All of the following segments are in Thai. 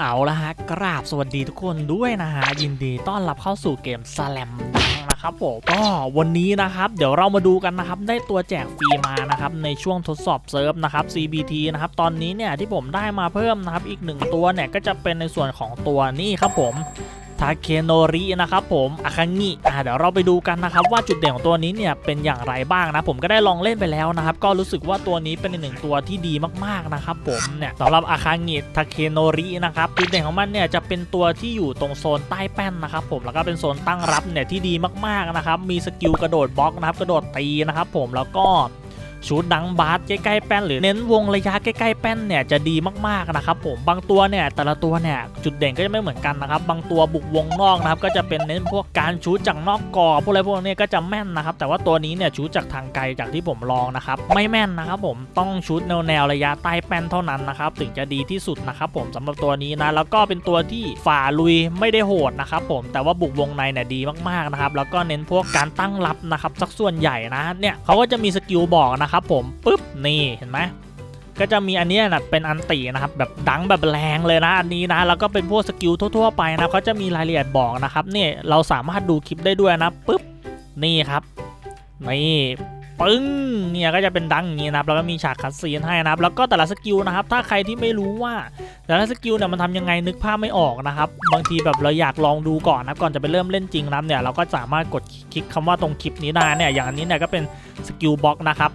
เอาละฮะกราบสวัสดีทุกคนด้วยนะฮะยินดีต้อนรับเข้าสู่เกมสแลมดังนะครับผมก็วันนี้นะครับ เดี๋ยวเรามาดูกันนะครับ ได้ตัวแจกฟรีมานะครับ ในช่วงทดสอบเซิร์ฟนะครับ CBT นะครับ ตอนนี้เนี่ยที่ผมได้มาเพิ่มนะครับ อีกหนึ่งตัวเนี่ยก็จะเป็นในส่วนของตัวนี้ครับผม ทาเคโนรินะครับผมอาคังิอ่าเดี๋ยวเราไปดูกันนะครับว่าจุดเด่นของตัวนี้เนี่ยเป็นอย่างไรบ้างนะผมก็ได้ลองเล่นไปแล้วนะครับ ก็รู้สึกว่าตัวนี้เป็นหนึ่งตัวที่ดีมากๆนะครับผมเนี่ยสำหรับอาคังิทาเคโนรินะครับจุดเด่นของมันเนี่ยจะเป็นตัวที่อยู่ตรงโซนใต้แป้นนะครับผมแล้วก็เป็นโซนตั้งรับเนี่ยที่ดีมากๆนะครับมีสกิลกระโดดบล็อกนะครับกระโดดตีนะครับผมแล้วก็ ชูดดังบาสใกล้ๆแป้นหรือเน้นวงระยะใกล้ๆแป้นเนี่ยจะดีมากๆนะครับผมบางตัวเนี่ยแต่ละตัวเนี่ยจุดเด่นก็จะไม่เหมือนกันนะครับบางตัวบุกวงนอกนะครับก็จะเป็นเน้นพวกการชูจากนอกกรอบพวกอะไรพวกนี้ก็จะแม่นนะครับแต่ว่าตัวนี้เนี่ยชูจากทางไกลจากที่ผมลองนะครับไม่แม่นนะครับผมต้องชูดแนวแนวระยะใต้แป้นเท่านั้นนะครับถึงจะดีที่สุดนะครับผมสำหรับตัวนี้นะแล้วก็เป็นตัวที่ฝ่าลุยไม่ได้โหดนะครับผมแต่ว่าบุกวงในเนี่ยดีมากๆนะครับแล้วก็เน้นพวกการตั้งรับนะครับสักส่วนใหญ่นะเนี่ยเขาก็จะมีสกิลบอกนะครับผมปึ๊บนี่เห็นไหมก็จะมีอันนี้นะเป็นอันตีนะครับแบบดังแบบแรงเลยนะอันนี้นะแล้วก็เป็นพวกสกิลทั่วๆไปนะเขาจะมีรายละเอียดบอกนะครับนี่เราสามารถดูคลิปได้ด้วยนะปุ๊บนี่ครับนี่ปึ้งเนี่ยก็จะเป็นดังอย่างนี้นะครับแล้วก็มีฉากคัดซีนให้นะครับแล้วก็แต่ละสกิลนะครับถ้าใครที่ไม่รู้ว่า แต่ละสกิลเนี่ยมันทำยังไงนึกภาพไม่ออกนะครับบางทีแบบเราอยากลองดูก่อนนะก่อนจะไปเริ่มเล่นจริงนะเนี่ยเราก็สามารถกดคลิกคำว่าตรงคลิปนี้ได้เนี่ยอย่างอันนี้เนี่ยก็เป็นสกิลบล็อกนะครับ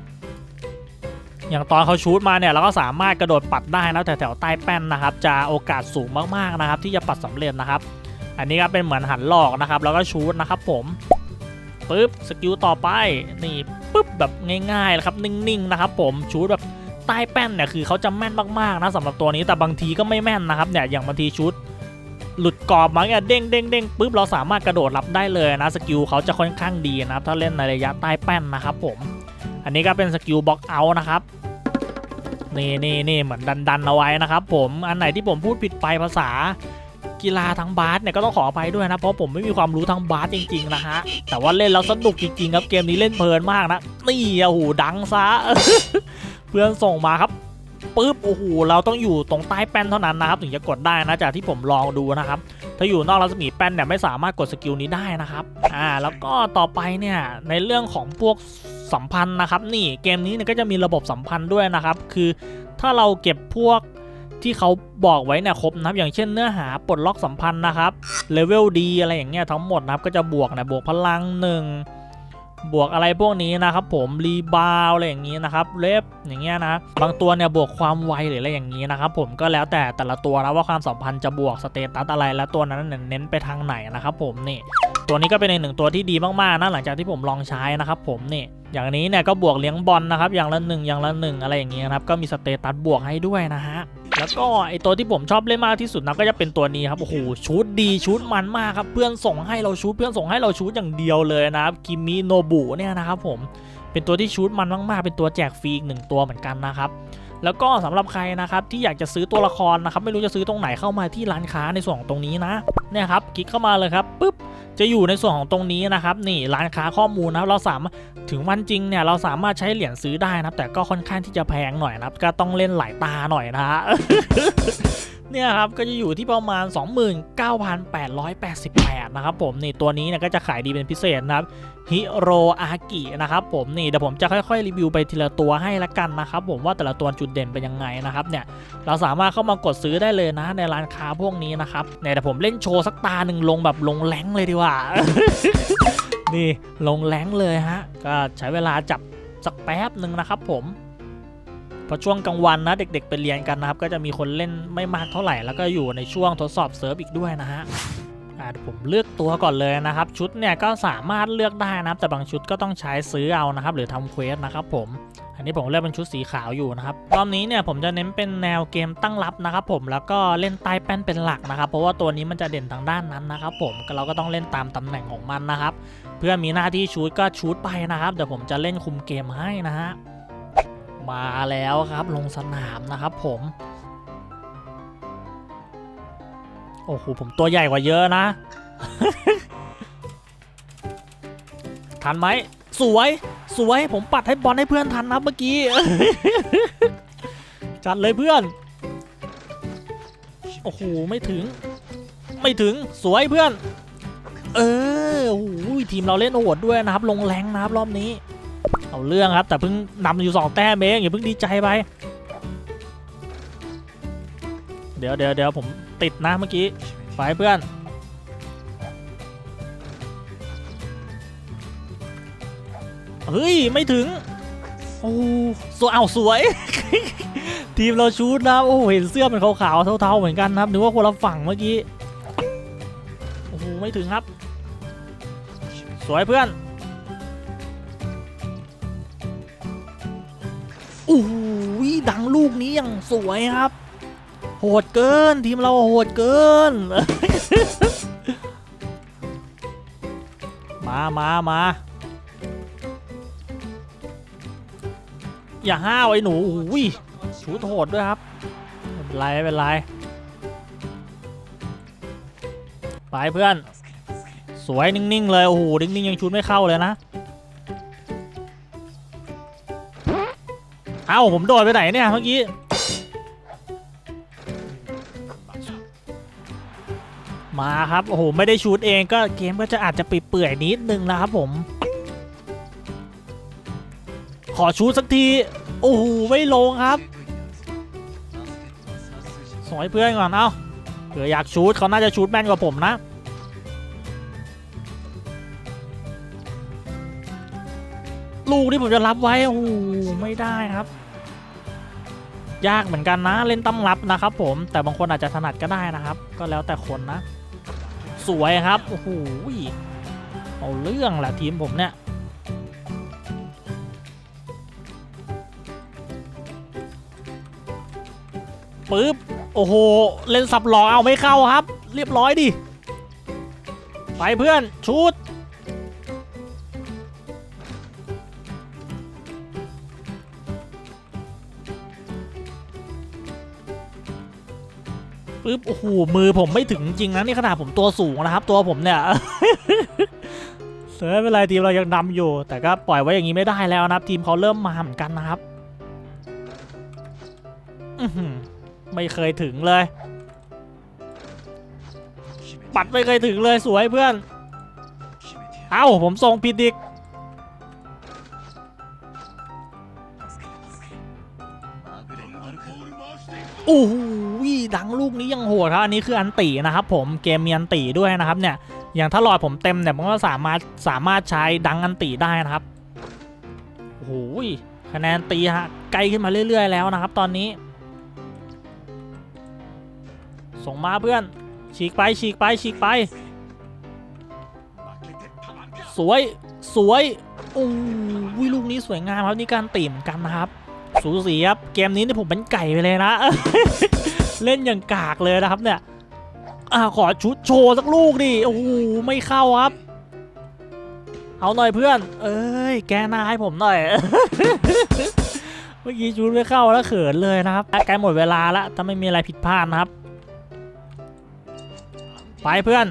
อย่างตอนเขาชูดมาเนี่ยเราก็สามารถกระโดดปัดได้นะแถวๆใต้แป้นนะครับ จะโอกาสสูงมากๆนะครับ ที่จะปัดสำเร็จนะครับ อันนี้ก็เป็นเหมือนหันหลอกนะครับ แล้วก็ชูดนะครับ ผมปึ๊บสกิลต่อไปนี่ปึ๊บแบบง่ายๆเลยครับนิ่งๆนะครับ ผมชูดแบบใต้แป้นเนี่ยคือเขาจะแม่นมากๆนะสำหรับตัวนี้แต่บางทีก็ไม่แม่นนะครับเนี่ยอย่างบางทีชูดหลุดกรอบมาเนี่ยเด้งเด้งเด้งปึ๊บเราสามารถกระโดดรับได้เลยนะสกิลเขาจะค่อนข้างดีนะครับถ้าเล่นในระยะใต้แป้นนะครับผม อันนี้ก็เป็นสกิลบล็อกเอาท์นะครับนี่นี่นี่เหมือนดันดันเอาไว้นะครับผมอันไหนที่ผมพูดผิดไปภาษากีฬาทั้งบาสเนี่ยก็ต้องขออภัยด้วยนะเพราะผมไม่มีความรู้ทางบาสจริงๆนะฮะแต่ว่าเล่นแล้วสนุกจริงๆครับเกมนี้เล่นเพลินมากนะนี่โอ้โหดังซะเพื่อนส่งมาครับปุ๊บโอ้โหเราต้องอยู่ตรงใต้แป้นเท่านั้นนะครับถึงจะกดได้นะจากที่ผมลองดูนะครับถ้าอยู่นอกรัศมีแป้นเนี่ยไม่สามารถกดสกิลนี้ได้นะครับอ่าแล้วก็ต่อไปเนี่ยในเรื่องของพวก สัมพันธ์นะครับนี่เกมนี้เนี่ยก็จะมีระบบสัมพันธ์ด้วยนะครับ คือถ้าเราเก็บพวกที่เขาบอกไว้เนี่ยครบนะครับอย่างเช่นเนื้อหาปลดล็อกสัมพันธ์นะครับเลเวลดีอะไรอย่างเงี้ยทั้งหมดนะครับก็จะบวกนะบวกพลังหนึ่ง บวกอะไรพวกนี้นะครับผมรีบาวอะไรอย่างงี้นะครับเลฟอย่างเงี้ยนะบางตัวเนี่ยบวกความไวหรืออะไรอย่างงี้นะครับผมก็แล้วแต่แต่ละตัวนะว่าความสัมพันธ์จะบวกสเตตัสอะไร แล้วตัวนั้นเนยเน้นไปทางไหนนะครับผมนี่ตัวนี้ก็เป็นอีกหนึ่งตัวที่ดีมากๆนะหลังจากที่ผมลองใช้นะครับผมนี่อย่างนี้เนี่ยก็บวกเลี้ยงบอลนะครับอย่างละหนึ่งอย่างละหนึ่งอะไรอย่างเงี้ยนะครับก็มีสเตตัสบวกให้ด้วยนะฮะ แล้วก็ไอตัวที่ผมชอบเล่นมากที่สุดนะก็จะเป็นตัวนี้ครับโอ้โหชูดดีชูดมันมากครับเพื่อนส่งให้เราชูดเพื่อนส่งให้เราชูดอย่างเดียวเลยนะครับคิมิโนบุเนี่ยนะครับผมเป็นตัวที่ชูดมันมากๆเป็นตัวแจกฟรีอีกหนึ่งตัวเหมือนกันนะครับแล้วก็สำหรับใครนะครับที่อยากจะซื้อตัวละครนะครับไม่รู้จะซื้อตรงไหนเข้ามาที่ร้านค้าในส่วนของตรงนี้นะเนี่ยครับคลิกเข้ามาเลยครับปุ๊บ จะอยู่ในส่วนของตรงนี้นะครับนี่ร้านค้าข้อมูลนะครับเราสามารถถึงวันจริงเนี่ยเราสามารถใช้เหรียญซื้อได้นะครับแต่ก็ค่อนข้างที่จะแพงหน่อยนะครับก็ต้องเล่นหลายตาหน่อยนะฮะ เนี่ยครับก็จะอยู่ที่ประมาณ 29,888 นะครับผมนี่ตัวนี้เนี่ยก็จะขายดีเป็นพิเศษนะครับฮิโรอากินะครับผมนี่เดี๋ยวผมจะค่อยๆ รีวิวไปทีละตัวให้ละกันนะครับผมว่าแต่ละตัวจุดเด่นเป็นยังไงนะครับเนี่ยเราสามารถเข้ามากดซื้อได้เลยนะ ในร้านค้าพวกนี้นะครับเนี่ยเดี๋ยวผมเล่นโชว์สักตาหนึ่งลงแบบลงแรงเลยดีกว่านี่ลงแรงเลยฮะก็ใช้เวลาจับสักแป๊บหนึ่งนะครับผม พราะช่วงกลางวันนะเด็ก ๆ ไปเรียนกันนะครับก็จะมีคนเล่นไม่มากเท่าไหร่ แล้วก็อยู่ในช่วงทดสอบเซิร์ฟอีกด้วยนะฮะเดี๋ยวผมเลือกตัวก่อนเลยนะครับ ชุดเนี่ยก็สามารถเลือกได้นะครับ แต่บางชุดก็ต้องใช้ซื้อเอานะครับ หรือทำเควสนะครับผม อันนี้ผมเลือกเป็นชุดสีขาวอยู่นะครับรอบนี้เนี่ยผมจะเน้นเป็นแนวเกมตั้งรับนะครับ ผมแล้วก็เล่นใต้แป้นเป็นหลักนะครับ เพราะว่าตัวนี้มันจะเด่นทางด้านนั้นนะครับ ผมเราก็ต้องเล่นตามตำแหน่งของมันนะครับ เพื่อมีหน้าที่ชูดก็ชูดไปนะครับเดี๋ยวผมจะเล่นคุมเกมให้นะฮะ มาแล้วครับ ลงสนามนะครับผม โอ้โห ผมตัวใหญ่กว่าเยอะนะ ทันไหม สวย สวย ผมปัดให้บอลให้เพื่อนทันนะเมื่อกี้ จัดเลยเพื่อน โอ้โห ไม่ถึง ไม่ถึง สวยเพื่อน เออโอ้โหทีมเราเล่นโหดด้วยนะครับ ลงแรงนะครับรอบนี้ เอาเรื่องครับ แต่เพิ่งนำอยู่สองแต้มเองอย่าเพิ่งดีใจไป เดี๋ยวเดี๋ยวเดี๋ยวผมติดนะเมื่อกี้ไปเพื่อน เฮ้ย ไม่ถึง โอ้สวยเอาสวย ทีมเราชูดนะโอ้เห็นเสื้อเป็นขาวๆเทาๆเหมือนกันนะครับนึกว่าคนละฝั่งเมื่อกี้ โอ้ไม่ถึงครับ สวยเพื่อน อ้โหดังลูกนี้อย่างสวยครับ โหดเกินทีมเราโหดเกิน มามามาอย่าห้าวไอ้หนูอุ้ยชูโหดด้วยครับไม่เป็นไรไม่เป็นไรไปเพื่อน สวยนิ่งๆเลย โอ้โห นิ่งๆ ยังชูดไม่เข้าเลยนะ เอ้าผมโดดไปไหนเนี่ยเมื่อกี้มาครับโอ้โหไม่ได้ชูดเองก็เกมก็จะอาจจะเปื่อยๆนิดนึงนะครับผม ขอชูดสักทีโอ้โหไม่ลงครับส่งให้เพื่อนก่อนเอ้าเผื่ออยากชูดเขาน่าจะชูดแม่นกว่าผมนะ ลูกที่ผมจะรับไว้โอ้โหไม่ได้ครับ ยากเหมือนกันนะเล่นตั้มรับนะครับผมแต่บางคนอาจจะถนัดก็ได้นะครับ ก็แล้วแต่คนนะ สวยครับโอ้โหเอาเรื่องแหละทีมผมเนี่ยปึ๊บโอ้โห เล่นสับหลอกเอาไม่เข้าครับ เรียบร้อยดิ ไปเพื่อน ชุด ปึ๊บโอ้โหมือผมไม่ถึงจริงนะนี่ขนาดผมตัวสูงนะครับ ตัวผมเนี่ยเสือไม่เป็นไรทีมเรายังนำอยู่ แต่ก็ปล่อยไว้อย่างนี้ไม่ได้แล้วนะครับ ทีมเขาเริ่มมาเหมือนกันนะครับไม่เคยถึงเลย ปัดไม่เคยถึงเลยสวยเพื่อน เอ้าผมส่งผิดอีกโอ้โห ดังลูกนี้ยังโหดครับอันนี้คืออันตีนะครับผมเกมมีอันตีด้วยนะครับเนี่ยอย่างถ้าหลอดผมเต็มเนี่ยมันก็สามารถสามารถใช้ดังอันตีได้นะครับโอ้โหคะแนนตีฮะไกลขึ้นมาเรื่อย ๆ แล้วนะครับ ตอนนี้ ส่งมาเพื่อนฉีกไปฉีกไปฉีกไป สวยสวยโอ้ยลูกนี้สวยงามครับนี่การตีเหมือนกันนะครับ สูสีครับเกมนี้นี่ผมเป็นไก่ไปเลยนะ เล่นอย่างกากเลยนะครับเนี่ยอ่าขอชุดโชว์สักลูกดิโอ้โหไม่เข้าครับ เอาหน่อยเพื่อน เอ้ยแกหน้าให้ผมหน่อย เมื่อกี้ชุดไม่เข้าแล้วเขินเลยนะครับใกล้หมดเวลาแล้วถ้าไม่มีอะไรผิดพลาดนะครับ ไปเพื่อน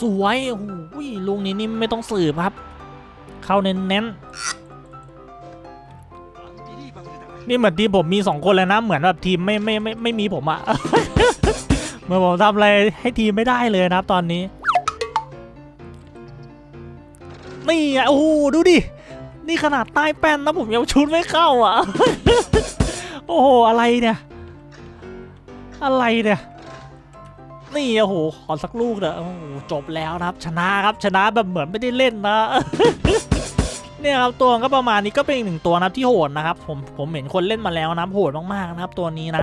สวยโอ้โหลุงนี้นี่ไม่ต้องสืบครับ เข้าเน้นๆ นี่เหมือนทีมผมมีสองคนเลยนะ เหมือนแบบทีมไม่ไม่ไม่ไม่มีผมอะเหมือนผมทำอะไรให้ทีมไม่ได้เลยนะครับตอนนี้นี่อะโอ้โหดูดิ นี่ขนาดใต้แป้นนะผมยังชุดไม่เข้าอะ โอ้โหอะไรเนี่ย อะไรเนี่ย นี่โอ้โหขอสักลูกเถอะโอ้โหจบแล้วนะครับ ชนะครับชนะแบบเหมือนไม่ได้เล่นนะ เนี่ยครับตัวก็ประมาณนี้ก็เป็นอีกหนึ่งตัวนะครับที่โหดนะครับผมผมเห็นคนเล่นมาแล้วนะโหดมากๆนะครับตัวนี้นะ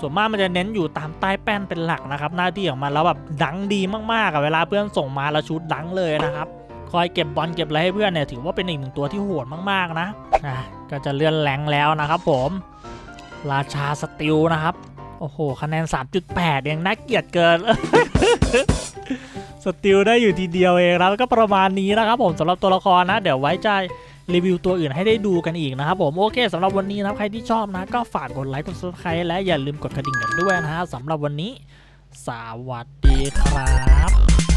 ส่วนมากมันจะเน้นอยู่ตามใต้แป้นเป็นหลักนะครับ หน้าที่ของมันแล้วแบบดังดีมากๆอะเวลาเพื่อนส่งมาแล้วชุดดังเลยนะครับคอยเก็บบอลเก็บอะไรให้เพื่อนเนี่ยถือว่าเป็นอีกหนึ่งตัวที่โหดมากๆนะอะก็จะเลื่อนแรงแล้วนะครับ ผม ราชาสติลนะครับโอ้โหคะแนน 3.8ยังน่าเกลียดเกิน สติลได้อยู่ทีเดียวเองแล้วก็ประมาณนี้นะครับผมสำหรับตัวละครนะ เดี๋ยวไว้ใจรีวิวตัวอื่นให้ได้ดูกันอีกนะครับผมโอเคสำหรับวันนี้นะใครที่ชอบนะ ก็ฝากกดไลค์กดซับสไครต์และอย่าลืมกดกระดิ่งกันด้วยนะฮะสำหรับวันนี้ สวัสดีครับ